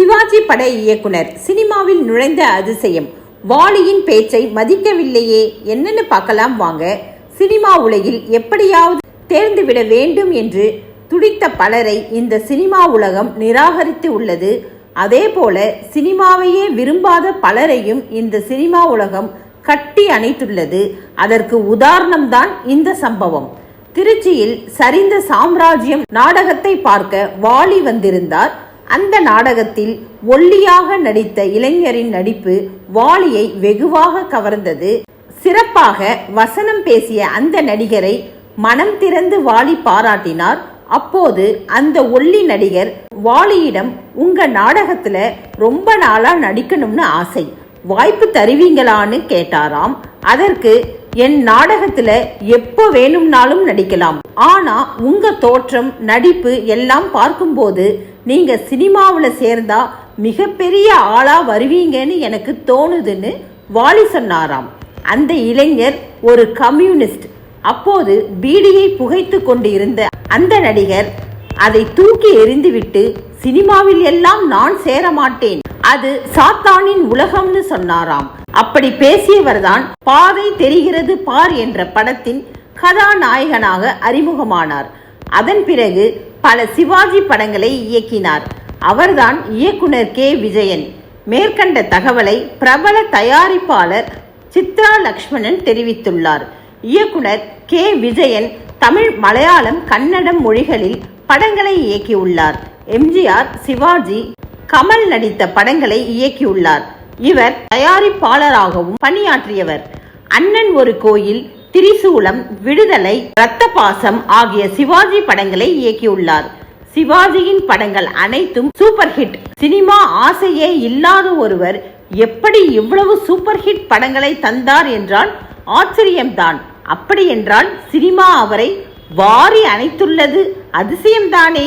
சிவாஜி பட இயக்குனர். சினிமாவில் நுழைந்த அதிசயம். வாலியின் பேச்சை மதிக்கவில்லையே. என்னன்னு பார்க்கலாம் வாங்க. சினிமா உலகில் எப்படியாவது தேர்ந்துவிட வேண்டும் என்று துடித்த பலரை இந்த சினிமா உலகம் நிராகரித்து உள்ளது. அதே போல சினிமாவையே விரும்பாத பலரையும் இந்த சினிமா உலகம் கட்டி அணைத்துள்ளது. அதற்கு உதாரணம்தான் இந்த சம்பவம். திருச்சியில் சரிந்த சாம்ராஜ்யம் நாடகத்தை பார்க்க வாலி வந்திருந்தார். அந்த நாடகத்தில் ஒல்லியாக நடித்த இளைஞரின் நடிப்பு வாலியை வெகுவாக கவர்ந்தது. சிறப்பாக வசனம் பேசிய அந்த நடிகரை மனம் திறந்து வாலி பாராட்டினார். அப்போது அந்த ஒல்லி நடிகர் வாலியிடம் உங்க நாடகத்துல ரொம்ப நாளா நடிக்கணும்னு ஆசை. வாய்ப்பு தருவீங்களான்னு கேட்டாராம். அதற்கு என் நாடகத்துல எப்போ வேணும்னாலும் நடிக்கலாம். ஆனா உங்க தோற்றம் நடிப்பு எல்லாம் பார்க்கும்போது நீங்க சினிமாவுல சேர்ந்தா மிகப்பெரிய ஆளா வருவீங்கன்னு எனக்கு தோணுதுன்னு வாலி சொன்னாராம். அந்த இளைஞர் ஒரு கம்யூனிஸ்ட். அப்போது பீடியை புகைத்து கொண்டு இருந்த அந்த நடிகர் அதை தூக்கி எறிந்துவிட்டு சினிமாவில் எல்லாம் நான் சேர மாட்டேன் அது சாத்தானின் உலகம்னு சொன்னாராம். அப்படி பேசியவர்தான் பாதை தெரிகிறது பார் என்ற படத்தின் கதாநாயகனாக அறிமுகமானார். அதன் பிறகு பல சிவாஜி படங்களை இயக்கினார். அவர்தான் இயக்குனர் கே. விஜயன். மேற்கண்ட தகவலை பிரபல தயாரிப்பாளர் சித்ரா லக்ஷ்மணன் தெரிவித்துள்ளார். இயக்குனர் கே. விஜயன் தமிழ் மலையாளம் கன்னடம் மொழிகளில் படங்களை இயக்கியுள்ளார். எம்ஜிஆர் சிவாஜி கமல் நடித்த படங்களை இயக்கியுள்ளார். இவர் தயாரிப்பாளராகவும் பணியாற்றியவர். அண்ணன் ஒரு கோயில் திரிசூலம் விடுதலை ரத்த பாசம் ஆகிய சிவாஜி படங்களை இயக்கியுள்ளார். சிவாஜியின் படங்கள் அனைத்தும் சூப்பர் ஹிட் சினிமா ஆசையே இல்லாத ஒருவர் எப்படி இவ்வளவு சூப்பர் ஹிட் படங்களை தந்தார் என்றால் ஆச்சரியம்தான். அப்படி என்றால் சினிமா அவரை வாரி அணைத்துள்ளது. அதிசயம்தானே.